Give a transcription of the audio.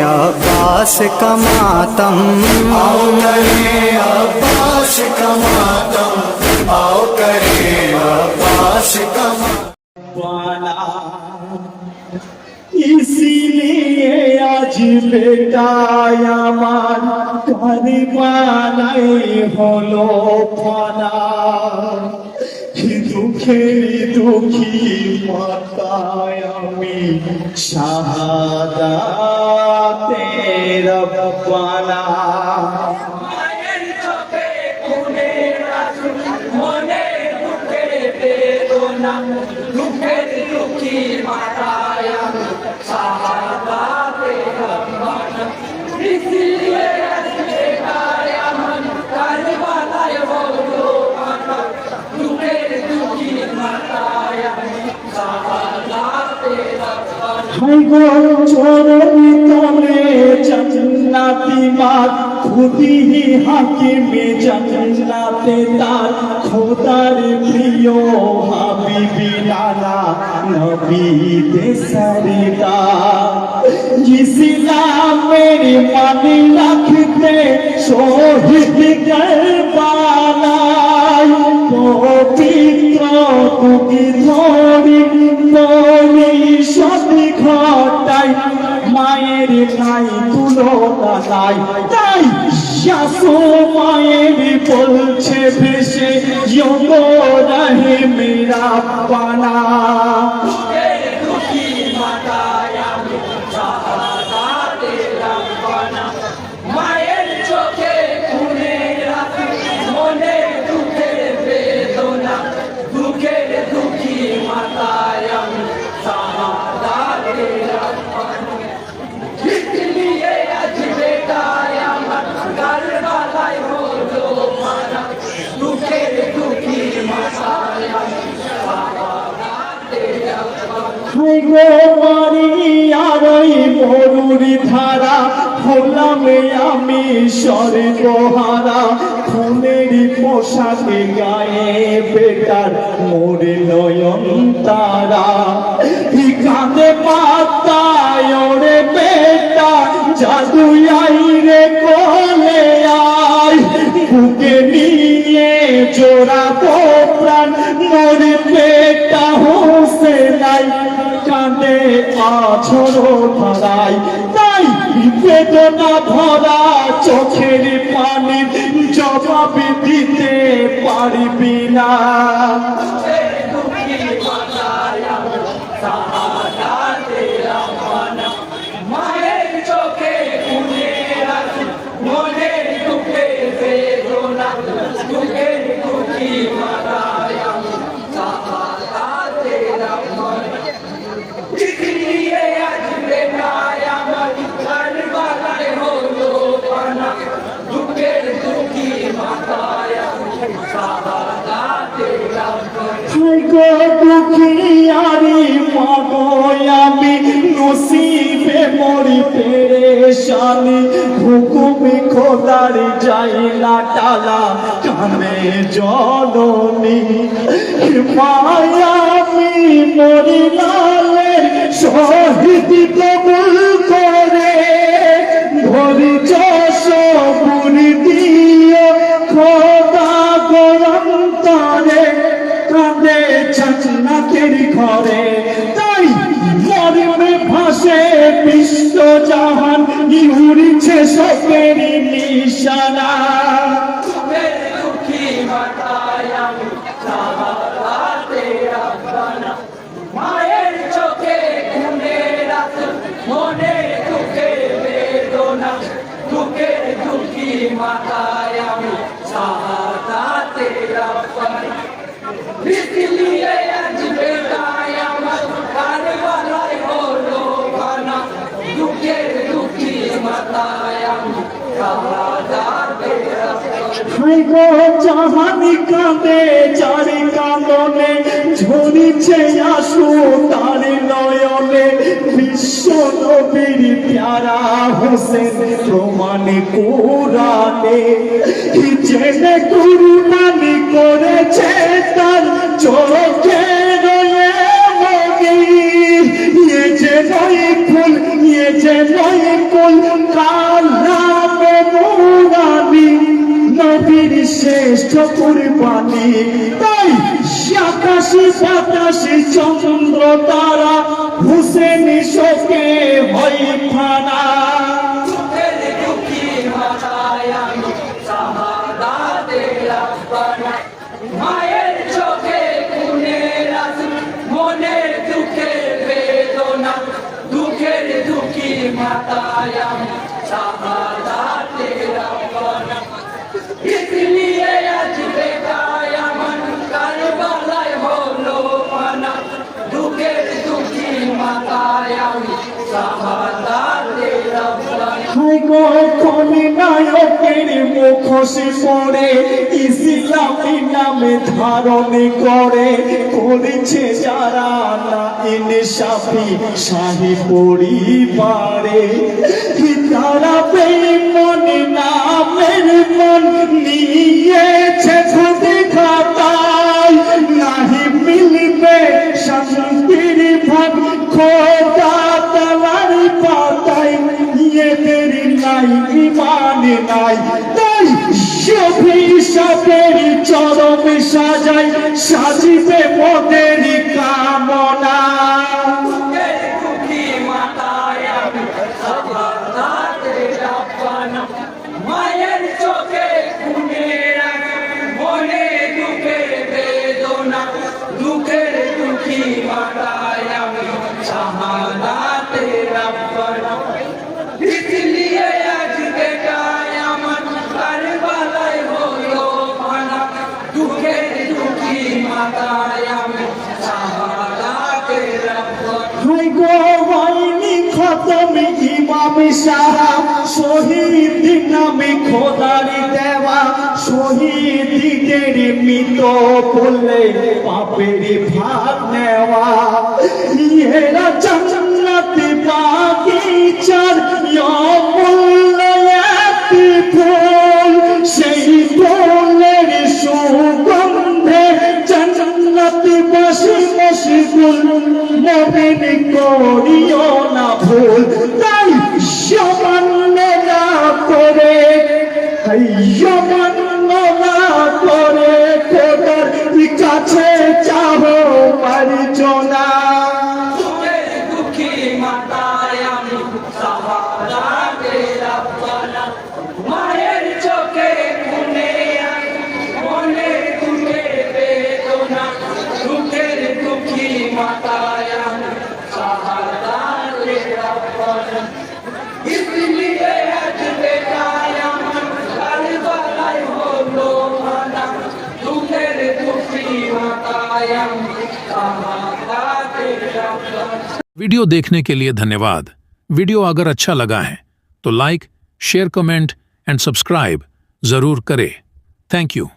अब्बास कमातम आओ करे अब्बास कमातम आओ करे अब्बास कमाना इसीलिए आज बेटा यामान कर माना होलो पाना। দুঃখের দুঃখী মাতায় আমি শাহাদাতের রব্বানা দুঃখের দুঃখী মাতায় আমি শাহাদাতে রহমানা। রহমানা। হাই গো চরণি তলে জান্নাতি মাত খুদি হাকিমে জান্নাতে তার খোদার প্রিয় হাবিবি নানা নবী দেশরিদা ইসলামের মানে রাখতে শহীদ কারবালায় নাই তাই শাশু মায়ের বলছে ভেসে যোগ রাহে মেরা পানা ধারা আমি সর্বহারা খুনের পোশাকে গায়ে বেটার মোরে নয়ন তারা। কাঁদে পাতায় ওরে বেটা, জাদু রে আয় বুকে নিয়ে জোড়া প্রাণ কাঁদে আছর ধারাই তাই বেদনা ভরা চোখের পানি জবাব দিতে পারবি না। গো দুঃখিয়ারি মাগো আমি নসিবে মরি পেরেশানি। হুকুমি খোদার যাই না টালা কানে জননী। মায়ামি মরি লালের শহীদ কবুল চাচনাতের ঘরে তাই মরমে ভাসে বিশ্ব জাহান ইউরিছে সবের নিশানা মাতায় আমি শাহাদাতে রব্বানা। মায়ের হাই গো জাহানি কাঁদে চারি কাঁদনে ঝরিছে আসু তার নয়নে। বিশ্ব নবীর প্যারা হোসেন প্রমাণ কোরআনে। জেনে কুরবানি করেছে তার চোখে রয়ে মগি ইয়ে যে ইয়ে নয় কুল শ্রেষ্ঠ কুরবানি তাই আকাশি বাতাসি চন্দ্র তারা হুসেন শোকে হয় ফানা। মায়ের চোখে খুনের মনের দুঃখের বেদনা, দুঃখের দুঃখী মাতায় দুঃখী মাতায় আমি শাহাদাতে রাব্বানা হাই গো কোনি নায়কের মুখোশে পড়ে ইসলামী নামে ধারণ করে। করেছে যারা না ইনসাফি, শাহী পরিবারে। নাই ইমান নাই। তাই সভি সবের চরম সাজাই সাজিবে মোদের কামনা। মায়ের ইমাম সারা শহীদ নামে খোদারি দেওয়া শহীদদের মৃত বললে পাপের ভাগ নেওয়া। ইহেরা জান্নাতি বাগিচার অমূল্যাতি ফুল সেই ফুলের সুগন্ধে জান্নাতি বাসি বাসি ফুল মবিন করিও। সামান্য না করে খোদার কাছে চাহ দুঃখের वीडियो देखने के लिए धन्यवाद। वीडियो अगर अच्छा लगा है तो like, share, comment, and subscribe ज़रूर करें। Thank you.